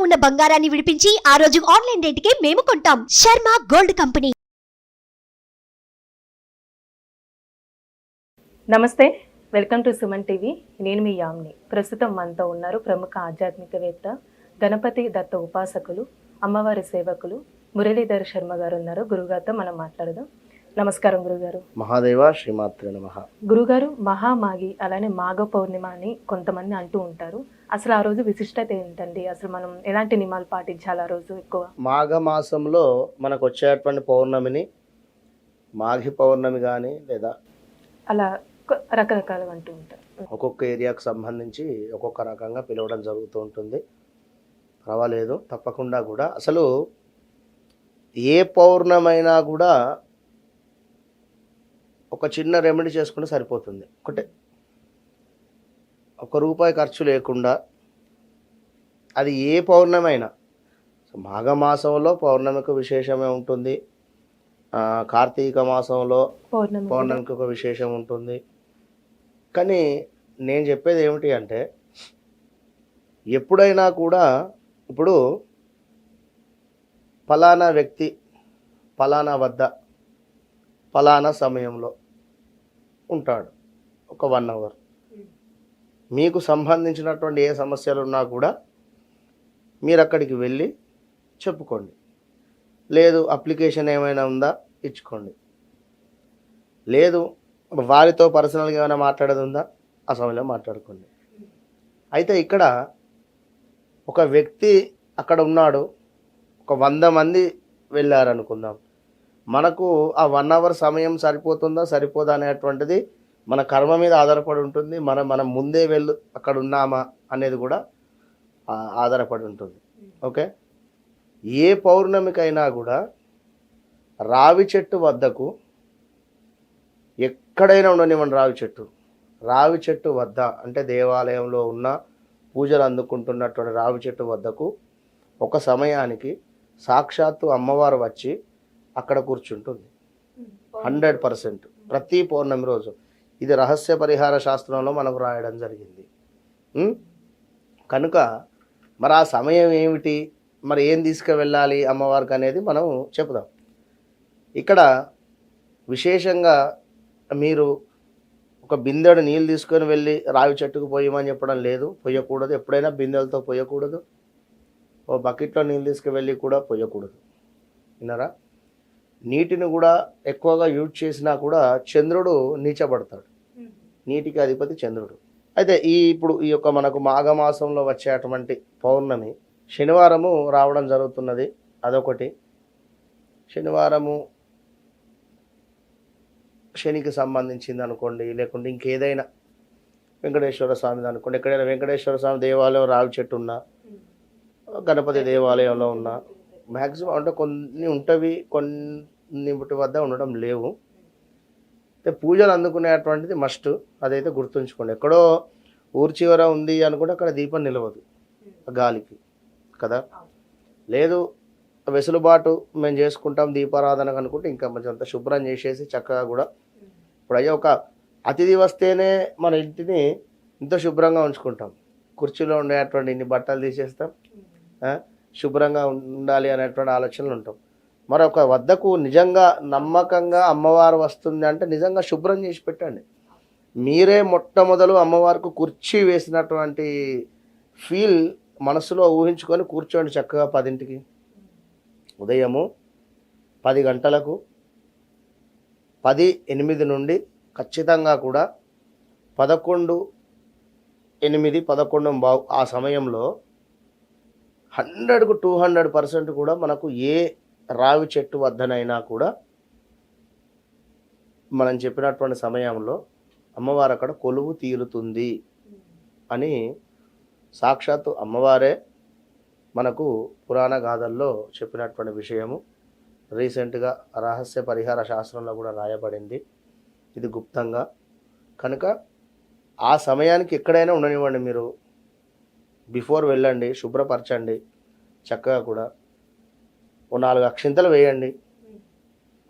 ఉన్న బంగారాన్ని విడిపించి ఆ రోజు ఆన్లైన్ రేటుకే మేము కొంటాం. Sharma gold company. నమస్తే వెల్కమ్ టు సుమన్ టీవీ. నేను మీ యామ్ని. ప్రస్తుతం మనతో ఉన్నారు ప్రముఖ ఆధ్యాత్మికవేత్త గణపతి దత్త ఉపాసకులు అమ్మవారి సేవకులు మురళీధర్ శర్మ గారు ఉన్నారు. గురుగారితో మనం మాట్లాడదాం. నమస్కారం గురుగారు. మహాదేవ శ్రీమాత్రే నమ. గురుగారు మహామాగి అలానే మాఘ పౌర్ణిమ అని కొంతమంది అంటూ ఉంటారు. అసలు ఆ రోజు విశిష్టత ఏంటండి? అసలు మనం ఎలాంటి నియమాలు పాటించాలి ఆ రోజు ఎక్కువ? మాఘ మాసంలో మనకు వచ్చేటువంటి పౌర్ణమిని మాఘి పౌర్ణమి కానీ లేదా అలా రకరకాలుగా అంటూ ఉంటారు. ఒక్కొక్క ఏరియాకు సంబంధించి ఒక్కొక్క రకంగా పిలవడం జరుగుతూ ఉంటుంది. పర్వాలేదు తప్పకుండా కూడా. అసలు ఏ పౌర్ణమైనా కూడా ఒక చిన్న రెమెడీ చేసుకుంటే సరిపోతుంది. ఒకటే. ఒక రూపాయి ఖర్చు లేకుండా అది ఏ పౌర్ణమైనా మాఘమాసంలో పౌర్ణమికి విశేషమే ఉంటుంది. కార్తీక మాసంలో. పౌర్ణమికి ఒక విశేషం ఉంటుంది. కానీ నేను చెప్పేది ఏమిటి అంటే ఎప్పుడైనా కూడా ఇప్పుడు ఫలానా వ్యక్తి ఫలానా వద్ద ఫలానా సమయంలో ఉంటాడు ఒక వన్ అవర్. మీకు సంబంధించినటువంటి ఏ సమస్యలు ఉన్నా కూడా మీరు అక్కడికి వెళ్ళి చెప్పుకోండి. లేదు అప్లికేషన్ ఏమైనా ఉందా? ఇచ్చుకోండి. లేదు వారితో పర్సనల్గా ఏమైనా మాట్లాడేది ఉందా? ఆ సమయంలో మాట్లాడుకోండి. అయితే ఇక్కడ ఒక వ్యక్తి అక్కడ ఉన్నాడు. ఒక వంద మంది వెళ్ళారనుకుందాం. మనకు ఆ వన్ అవర్ సమయం సరిపోతుందా సరిపోదా అనేటువంటిది మన కర్మ మీద ఆధారపడి ఉంటుంది. మనం మనం ముందే వెళ్ళు అక్కడ ఉన్నామా అనేది కూడా ఆధారపడి ఉంటుంది. ఓకే? ఏ పౌర్ణమికైనా కూడా రావి చెట్టు వద్దకు ఎక్కడైనా ఉండనివ్వండి రావి చెట్టు. రావి చెట్టు వద్ద అంటే దేవాలయంలో ఉన్న పూజలు అందుకుంటున్నటువంటి రావి చెట్టు వద్దకు ఒక సమయానికి సాక్షాత్తు అమ్మవారు వచ్చి అక్కడ కూర్చుంటుంది. Hundred percent. ప్రతి పౌర్ణమి రోజు. ఇది రహస్య పరిహార శాస్త్రంలో మనకు రాయడం జరిగింది. ఉం? కనుక మరి ఆ సమయం ఏమిటి? మరి ఏం తీసుకువెళ్ళాలి అమ్మవారికి అనేది మనం చెప్దాం ఇక్కడ విశేషంగా మీరు ఒక బిందెడు నీళ్ళు తీసుకొని వెళ్ళి రావి చెట్టుకు పోయమని చెప్పడం లేదు. పోయకూడదు. ఎప్పుడైనా బిందెలతో పోయకూడదు. ఓ బకెట్లో నీళ్ళు తీసుకువెళ్ళి కూడా పోయకూడదు. విన్నారా? నీటిని కూడా ఎక్కువగా యూజ్ చేసినా కూడా చంద్రుడు నీచబడతాడు. నీటికి అధిపతి చంద్రుడు. అయితే ఈ ఇప్పుడు ఈ యొక్క మనకు మాఘమాసంలో వచ్చేటువంటి పౌర్ణమి శనివారము రావడం జరుగుతున్నది. అదొకటి. శనివారము శనికి సంబంధించింది అనుకోండి లేకుంటే ఇంకేదైనా వెంకటేశ్వర స్వామిది అనుకోండి. ఎక్కడైనా వెంకటేశ్వర స్వామి దేవాలయం రావి చెట్టు ఉన్నా గణపతి దేవాలయంలో ఉన్నా మ్యాక్సిమం అంటే కొన్ని ఉంటవి కొన్ని వద్ద ఉండడం లేవు. అయితే పూజలు అందుకునేటువంటిది మస్ట్ అదైతే గుర్తుంచుకోండి. ఎక్కడో ఊరి చివర ఉంది అనుకుంటే అక్కడ దీపం నిలవదు ఆ గాలికి కదా? లేదు వెసులుబాటు మేము చేసుకుంటాం దీపారాధన అనుకుంటే ఇంకా మంచి అంత శుభ్రం చేసేసి చక్కగా కూడా ఇప్పుడు అయ్యే ఒక అతిథి వస్తేనే మన ఇంటిని ఇంత శుభ్రంగా ఉంచుకుంటాం. కుర్చీలో ఉండేటువంటి ఇన్ని బట్టలు తీసేస్తాం శుభ్రంగా ఉండాలి అనేటువంటి ఆలోచనలు ఉంటాం. మరొక వద్దకు నిజంగా నమ్మకంగా అమ్మవారు వస్తుంది అంటే నిజంగా శుభ్రం చేసి పెట్టండి. మీరే మొట్టమొదలు అమ్మవారికి కుర్చీ వేసినటువంటి ఫీల్ మనసులో ఊహించుకొని కూర్చోండి చక్కగా పదింటికి. ఉదయము పది గంటలకు పది ఎనిమిది నుండి ఖచ్చితంగా కూడా పదకొండు ఎనిమిది పదకొండు బావు ఆ సమయంలో హండ్రెడ్కు టూ హండ్రెడ్ పర్సెంట్ కూడా మనకు ఏ రావి చెట్టు వద్దనైనా కూడా మనం చెప్పినటువంటి సమయంలో అమ్మవారు అక్కడ కొలువు తీరుతుంది అని సాక్షాత్తు అమ్మవారే మనకు పురాణ గాథల్లో చెప్పినటువంటి విషయము. రీసెంట్గా రహస్య పరిహార శాస్త్రంలో కూడా రాయబడింది. ఇది గుప్తంగా. కనుక ఆ సమయానికి ఎక్కడైనా ఉండనివ్వండి మీరు. బిఫోర్ వెళ్ళండి శుభ్రపరచండి చక్కగా కూడా ఓ నాలుగు అక్షింతలు వేయండి.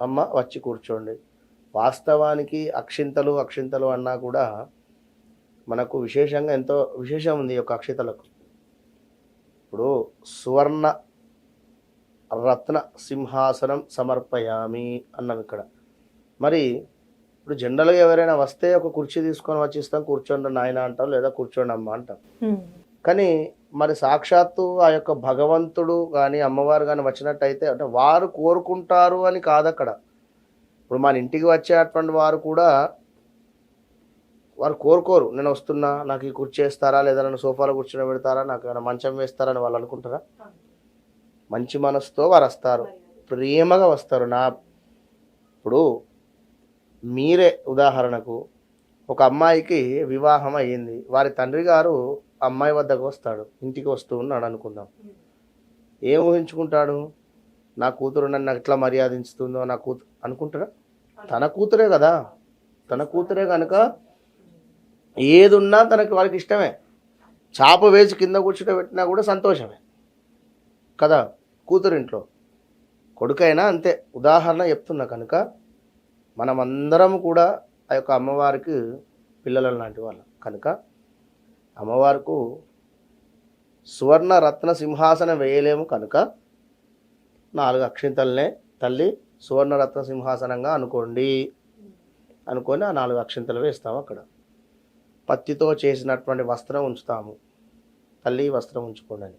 అమ్మ వచ్చి కూర్చోండి. వాస్తవానికి అక్షింతలు అక్షింతలు అన్నా కూడా మనకు విశేషంగా ఎంతో విశేషం ఉంది ఈ యొక్క అక్షితలకు. ఇప్పుడు సువర్ణ రత్న సింహాసనం సమర్పయామి అన్నాం ఇక్కడ. మరి ఇప్పుడు జనరల్గా ఎవరైనా వస్తే ఒక కుర్చీ తీసుకొని వచ్చి ఇస్తాం కూర్చోండి నాయన అంటాం లేదా కూర్చోండి అమ్మ అంటాం. కానీ మరి సాక్షాత్తు ఆ యొక్క భగవంతుడు కానీ అమ్మవారు కానీ వచ్చినట్టయితే అంటే వారు కోరుకుంటారు అని కాదు అక్కడ ఇప్పుడు మన ఇంటికి వచ్చేటువంటి వారు కూడా వారు కోరుకోరు. నేను వస్తున్నా నాకు ఈ కుర్చీ వేస్తారా లేదా నన్ను సోఫాలో కూర్చొని పెడతారా నాకు ఏమైనా మంచం వేస్తారా అని వాళ్ళు అనుకుంటారా? మంచి మనసుతో వారు వస్తారు. ప్రేమగా వస్తారు. నా ఇప్పుడు మీరే ఉదాహరణకు ఒక అమ్మాయికి వివాహం అయ్యింది. వారి తండ్రి గారు అమ్మాయి వద్దకు వస్తాడు ఇంటికి వస్తూ ఉన్నాడు అనుకుందాం. ఏం ఊహించుకుంటాడు? నా కూతురు నన్ను ఎట్లా మర్యాదించుతుందో నా కూతురు అనుకుంటాడా? తన కూతురే కదా. తన కూతురే కనుక ఏదున్నా తనకి వాళ్ళకి ఇష్టమే. చాప వేసి కింద కూర్చుంటే పెట్టినా కూడా సంతోషమే. కదా కూతురింట్లో. కొడుకైనా అంతే. ఉదాహరణ చెప్తున్నా కనుక మనమందరం కూడా ఆ యొక్క అమ్మవారికి పిల్లల లాంటి వాళ్ళం. కనుక అమ్మవారుకు సువర్ణ రత్న సింహాసనం వేయలేము కనుక నాలుగు అక్షింతలనే తల్లి సువర్ణ రత్న సింహాసనంగా అనుకోండి. అనుకొని ఆ నాలుగు అక్షింతలు వేస్తాము అక్కడ. పత్తితో చేసినటువంటి వస్త్రం ఉంచుతాము. తల్లి వస్త్రం ఉంచుకోండి అని.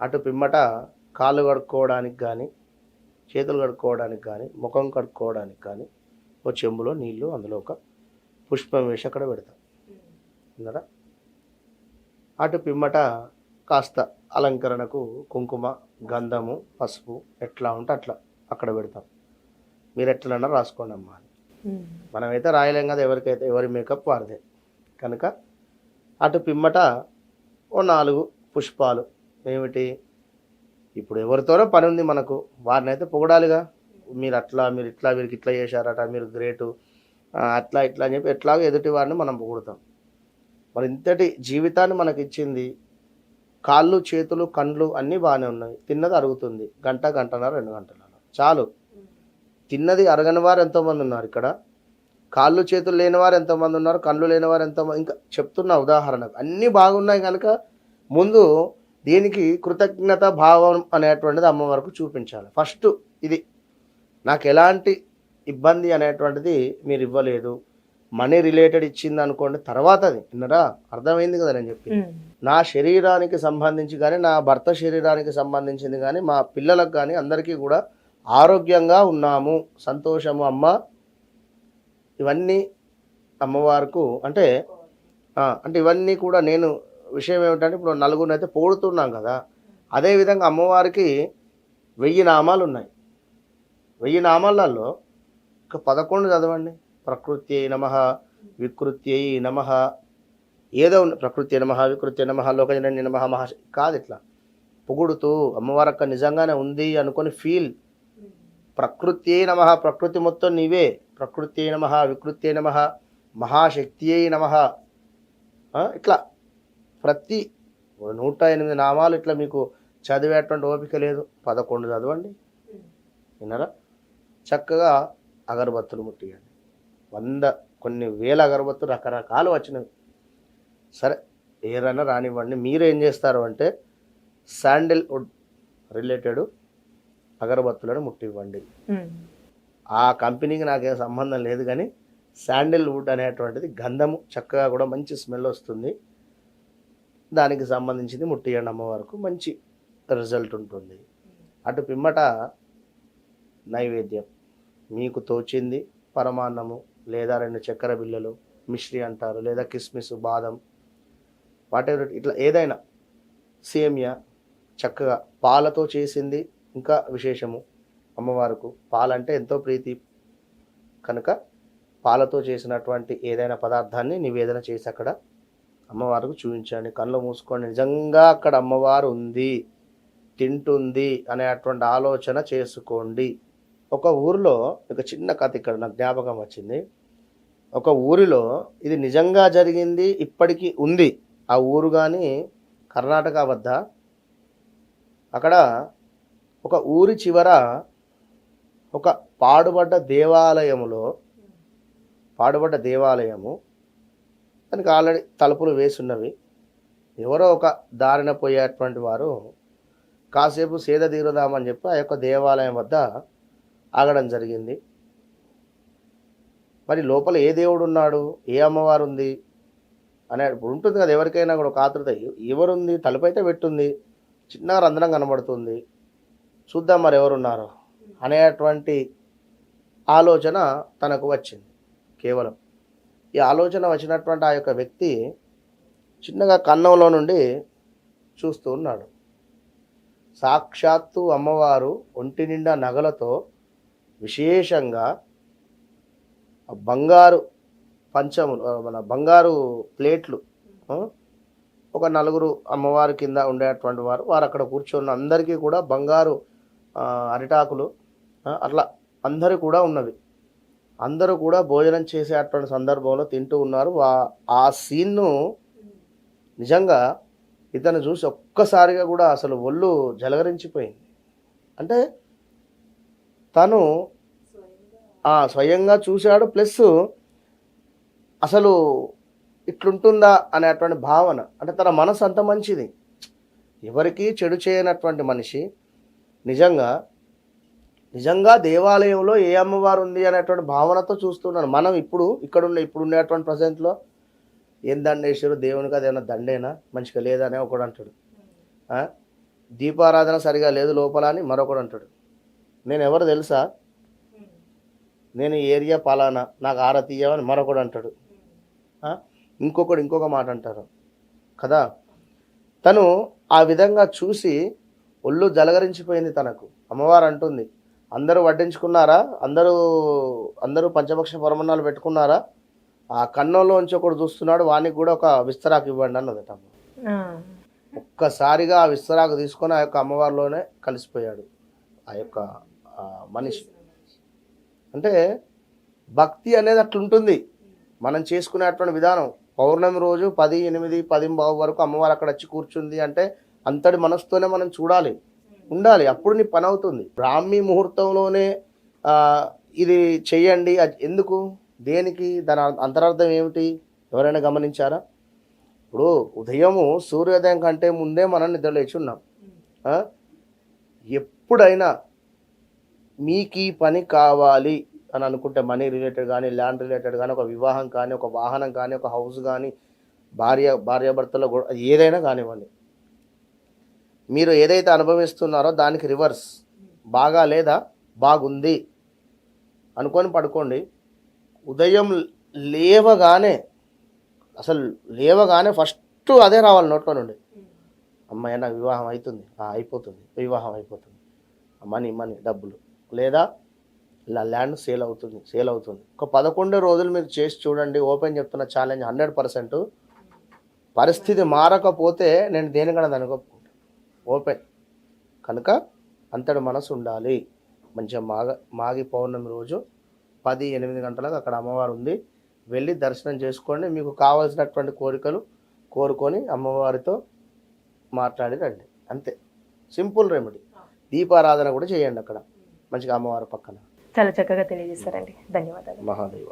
అటు పిమ్మట కాళ్ళు కడుక్కోవడానికి కానీ చేతులు కడుక్కోవడానికి కానీ ముఖం కడుక్కోవడానికి కానీ ఒక చెంబులో నీళ్ళు అందులో ఒక పుష్పం వేసి అక్కడ పెడతాం. విన్నారా అటు పిమ్మట కాస్త అలంకరణకు కుంకుమ గంధము పసుపు ఎట్లా ఉంటే అట్లా అక్కడ పెడతాం. మీరు ఎట్లన్నా రాసుకోండి అమ్మా అని. మనమైతే రాయలేం కదా ఎవరికైతే ఎవరి మేకప్ వారిదే. కనుక అటు పిమ్మట ఓ నాలుగు పుష్పాలు. ఏమిటి? ఇప్పుడు ఎవరితోనో పని ఉంది మనకు. వారిని అయితే పొగడాలిగా. మీరు అట్లా మీరు ఇట్లా వీరికి ఇట్లా చేశారట మీరు గ్రేటు అట్లా ఇట్లా అని చెప్పి ఎట్లాగో ఎదుటి వారిని మనం పొగుడుతాం. మరి ఇంతటి జీవితాన్ని మనకి ఇచ్చింది కాళ్ళు చేతులు కండ్లు అన్నీ బాగానే ఉన్నాయి. తిన్నది అరుగుతుంది. గంట గంటన్నర రెండు గంటల చాలు. తిన్నది అరగని వారు ఎంతోమంది ఉన్నారు ఇక్కడ. కాళ్ళు చేతులు లేని వారు ఎంతోమంది ఉన్నారు కళ్ళు లేని వారు ఎంతోమంది ఇంకా చెప్తున్న ఉదాహరణకు అన్నీ బాగున్నాయి కనుక ముందు దీనికి కృతజ్ఞత భావం అనేటువంటిది అమ్మవారికి చూపించాలి. ఫస్ట్ ఇది. నాకు ఎలాంటి ఇబ్బంది అనేటువంటిది మీరు ఇవ్వలేదు. మనీ రిలేటెడ్ ఇచ్చింది అనుకోండి తర్వాత అది విన్నరా? అర్థమైంది కదా నేను చెప్పి. నా శరీరానికి సంబంధించి కానీ నా భర్త శరీరానికి సంబంధించింది కానీ మా పిల్లలకు కానీ అందరికీ కూడా ఆరోగ్యంగా ఉన్నాము సంతోషము అమ్మ. ఇవన్నీ అమ్మవారికి అంటే అంటే ఇవన్నీ కూడా నేను విషయం ఏమిటంటే ఇప్పుడు నలుగురిని అయితే పొగుడుతున్నాం కదా. అదేవిధంగా అమ్మవారికి వెయ్యి నామాలు ఉన్నాయి. వెయ్యి నామాలలో ఒక పదకొండు చదవండి. ప్రకృతి నమ వికృత్యై నమ. ఏదో ప్రకృతి నమ వికృతి నమ లోకజనని నమ మహా కాదు ఇట్లా. పొగుడుతూ అమ్మవారు అక్క నిజంగానే ఉంది అనుకొని ఫీల్ ప్రకృతి నమ ప్రకృతి మొత్తం నీవే. ప్రకృతి నమ వికృతి నమ మహాశక్తి నమ. ఇట్లా. ప్రతి నూట ఎనిమిది నామాలు ఇట్లా మీకు చదివేటువంటి ఓపిక లేదు. పదకొండు చదవండి. విన్నారా? చక్కగా అగరబత్తులు ముట్టియండి. వంద కొన్ని వేల అగరబత్తులు రకరకాలు వచ్చినవి. సరే ఏదైనా రానివ్వండి. మీరు ఏం చేస్తారు అంటే శాండిల్ వుడ్ రిలేటెడ్ అగరబత్తులను ముట్టివ్వండి. ఆ కంపెనీకి నాకేం సంబంధం లేదు కానీ శాండిల్ వుడ్ అనేటువంటిది గంధము చక్కగా కూడా మంచి స్మెల్ వస్తుంది. దానికి సంబంధించింది ముట్టియండి అమ్మవారికి మంచి రిజల్ట్ ఉంటుంది. అటు పిమ్మట నైవేద్యం. మీకు తోచింది పరమాన్నము లేదా రెండు చక్కెర బిళ్ళలు మిశ్రీ అంటారు లేదా కిస్మిస్ బాదం వాటెవర్ ఇట్లా ఏదైనా సేమియా చక్కగా పాలతో చేసింది ఇంకా విశేషము. అమ్మవారుకు పాలంటే ఎంతో ప్రీతి. కనుక పాలతో చేసినటువంటి ఏదైనా పదార్థాన్ని నివేదన చేసి అక్కడ అమ్మవారికి చూపించండి. కళ్ళు మూసుకోండి. నిజంగా అక్కడ అమ్మవారు ఉంది తింటుంది అనేటువంటి ఆలోచన చేసుకోండి. ఒక ఊరిలో ఒక చిన్న కథ ఇక్కడ నాకు జ్ఞాపకం వచ్చింది. ఒక ఊరిలో ఇది నిజంగా జరిగింది ఇప్పటికీ ఉంది. ఆ ఊరు కానీ కర్ణాటక వద్ద. అక్కడ ఒక ఊరి చివర ఒక పాడుబడ్డ దేవాలయములో పాడుబడ్డ దేవాలయము. దానికి ఆల్రెడీ తలుపులు వేసున్నవి. ఎవరో ఒక దారిన పోయేటువంటి వారు కాసేపు సేద తీరుదామని చెప్పి ఆ యొక్క దేవాలయం వద్ద ఆగడం జరిగింది. మరి లోపల ఏ దేవుడు ఉన్నాడు? ఏ అమ్మవారు ఉంది? అనే ఇప్పుడు ఉంటుంది కదా ఎవరికైనా కూడా ఒక ఆతృత ఎవరుంది? తలుపైతే పెట్టుంది. చిన్నగా రంధ్రం కనబడుతుంది. చూద్దాం మరి ఎవరున్నారు అనేటువంటి ఆలోచన తనకు వచ్చింది. కేవలం ఈ ఆలోచన వచ్చినటువంటి ఆ యొక్క వ్యక్తి చిన్నగా కన్నంలో నుండి చూస్తూ ఉన్నాడు. సాక్షాత్తు అమ్మవారు ఒంటి నిండా నగలతో విశేషంగా బంగారు పంచములు మన బంగారు ప్లేట్లు ఒక నలుగురు అమ్మవారి కింద ఉండేటువంటి వారు వారు అక్కడ కూర్చొని అందరికీ కూడా బంగారు అరిటాకులు అట్లా అందరూ కూడా ఉన్నవి. అందరూ కూడా భోజనం చేసేటువంటి సందర్భంలో తింటూ ఉన్నారు. ఆ సీన్ను నిజంగా ఇతను చూసి ఒక్కసారిగా కూడా అసలు ఒళ్ళు జలగరించిపోయింది అంటే తను స్వయంగా చూశాడు ప్లస్ అసలు ఇట్లుంటుందా అనేటువంటి భావన. అంటే తన మనసు అంత మంచిది. ఎవరికి చెడు చేయనటువంటి మనిషి నిజంగా నిజంగా దేవాలయంలో ఏ అమ్మవారు ఉంది అనేటువంటి భావనతో చూస్తున్నాను మనం ఇప్పుడు ఇక్కడ ఉన్న ఇప్పుడు ఉండేటువంటి ప్రజెంట్లో ఏం దండేశ్వరు దేవునికి అదేమన్నా దండేనా? మంచిగా లేదనే ఒకడు అంటాడు. దీపారాధన సరిగా లేదు లోపల అని మరొకడు అంటాడు. నేను ఎవరు తెలుసా? నేను ఏరియా పలానా నాకు ఆరతి ఇయ్యమని మరొకడు అంటాడు? ఇంకొకడు ఇంకొక మాట అంటారు. కదా? తను ఆ విధంగా చూసి ఒళ్ళు జలగరించిపోయింది తనకు. అమ్మవారు అంటుంది అందరూ వడ్డించుకున్నారా? అందరూ అందరూ పంచపక్ష పరమన్నాలు పెట్టుకున్నారా? ఆ కన్నంలోంచి ఒకడు చూస్తున్నాడు వానికి కూడా ఒక విస్తరాకు ఇవ్వండి అన్నదట ఒక్కసారిగా ఆ విస్తరాకు తీసుకొని ఆ యొక్క అమ్మవారిలోనే కలిసిపోయాడు. ఆ యొక్క మనిషి. అంటే భక్తి అనేది అట్లుంటుంది. మనం చేసుకునేటువంటి విధానం. పౌర్ణమి రోజు పది ఎనిమిది పది బావు వరకు అమ్మవారు అక్కడ వచ్చి కూర్చుంది అంటే అంతటి మనసుతోనే మనం చూడాలి. ఉండాలి. అప్పుడు నీ పని అవుతుంది. బ్రాహ్మీ ముహూర్తంలోనే ఇది చెయ్యండి. అది ఎందుకు? దేనికి? దాని అంతరార్థం ఏమిటి? ఎవరైనా గమనించారా? ఇప్పుడు ఉదయము సూర్యోదయం కంటే ముందే మనం నిద్ర ఉన్నాం. ఎప్పుడైనా మీకు ఈ పని కావాలి అని అనుకుంటే మనీ రిలేటెడ్ కానీ ల్యాండ్ రిలేటెడ్ కానీ ఒక వివాహం కానీ ఒక వాహనం కానీ ఒక హౌస్ కానీ భార్య భార్యాభర్తలు కూడా ఏదైనా కానివ్వండి. మీరు ఏదైతే అనుభవిస్తున్నారో దానికి రివర్స్. బాగా లేదా? బాగుంది. అనుకొని పడుకోండి. ఉదయం లేవగానే అసలు లేవగానే ఫస్ట్ అదే రావాలి నోట్లో నుండి. అమ్మాయి నాకు వివాహం అవుతుంది. అయిపోతుంది. వివాహం అయిపోతుంది. మనీ మనీ డబ్బులు. లేదా ఇలా ల్యాండ్ సేల్ అవుతుంది సేల్ అవుతుంది. ఒక పదకొండు రోజులు మీరు చేసి చూడండి ఓపెన్ చెప్తున్న ఛాలెంజ్ హండ్రెడ్ పర్సెంట్. పరిస్థితి మారకపోతే నేను దేనికన్నా దానికి ఓపెన్. కనుక అంతటి మనసు ఉండాలి. మంచిగా మాగ మాగి పౌర్ణమి రోజు పది ఎనిమిది గంటలకు అక్కడ అమ్మవారు ఉంది. వెళ్ళి దర్శనం చేసుకోండి. మీకు కావాల్సినటువంటి కోరికలు కోరుకొని అమ్మవారితో మాట్లాడి రండి. అంతే. Simple remedy. దీపారాధన కూడా చేయండి అక్కడ. మంచిగా అమ్మవారి పక్కన. చాలా చక్కగా తెలియజేశారండి. ధన్యవాదాలు. మహాదేవ.